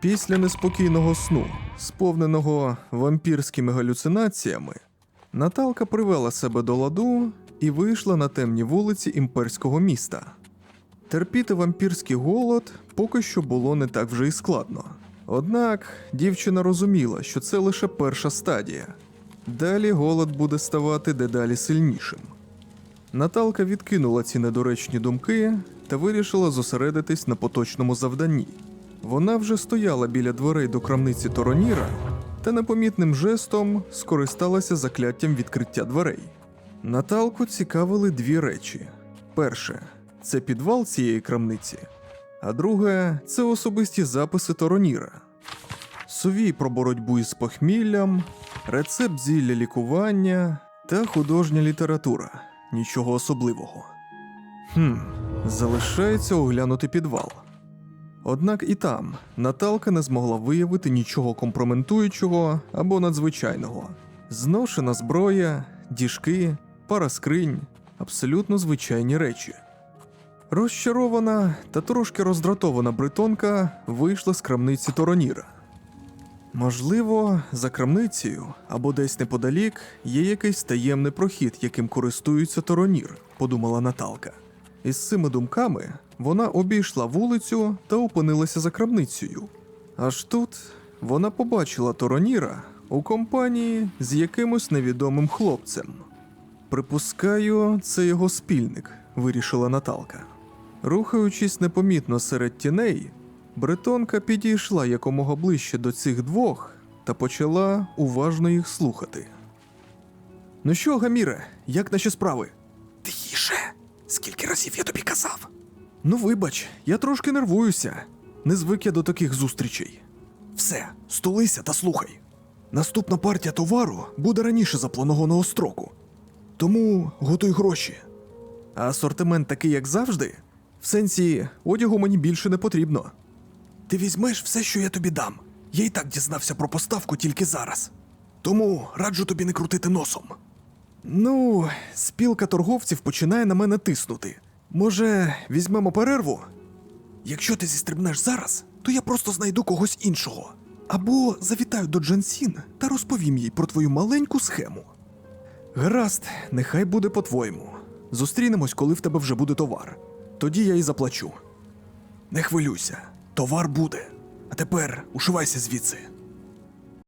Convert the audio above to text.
Після неспокійного сну, сповненого вампірськими галюцинаціями, Наталка привела себе до ладу і вийшла на темні вулиці імперського міста. Терпіти вампірський голод поки що було не так вже й складно. Однак дівчина розуміла, що це лише перша стадія. Далі голод буде ставати дедалі сильнішим. Наталка відкинула ці недоречні думки та вирішила зосередитись на поточному завданні. Вона вже стояла біля дверей до крамниці Тороніра та непомітним жестом скористалася закляттям відкриття дверей. Наталку цікавили дві речі: перше це підвал цієї крамниці, а друге це особисті записи Тороніра. Сувій про боротьбу із похміллям, рецепт зілля лікування та художня література. Нічого особливого. Хм, залишається оглянути підвал. Однак і там Наталка не змогла виявити нічого компроментуючого або надзвичайного. Зношена зброя, діжки, пара скринь абсолютно звичайні речі. Розчарована та трошки роздратована бритонка вийшла з крамниці Тороніра. Можливо, за крамницею або десь неподалік є якийсь таємний прохід, яким користується Торонір, подумала Наталка. Із цими думками вона обійшла вулицю та опинилася за крамницею. Аж тут вона побачила Тороніра у компанії з якимось невідомим хлопцем. Припускаю, це його спільник, вирішила Наталка. Рухаючись непомітно серед тіней, Бретонка підійшла якомога ближче до цих двох та почала уважно їх слухати. Ну що, Гаміре, як наші справи? Скільки разів я тобі казав? Ну, вибач, я трошки нервуюся. Не звик я до таких зустрічей. Все, стулися та слухай. Наступна партія товару буде раніше запланованого строку. Тому готуй гроші. А асортимент такий, як завжди, в сенсі одягу мені більше не потрібно. Ти візьмеш все, що я тобі дам. Я і так дізнався про поставку тільки зараз. Тому раджу тобі не крутити носом. Ну, спілка торговців починає на мене тиснути. Може, візьмемо перерву? Якщо ти зістрибнеш зараз, то я просто знайду когось іншого. Або завітаю до Джансін та розповім їй про твою маленьку схему. Гаразд, нехай буде по-твоєму. Зустрінемось, коли в тебе вже буде товар. Тоді я і заплачу. Не хвилюйся, товар буде. А тепер ушивайся звідси.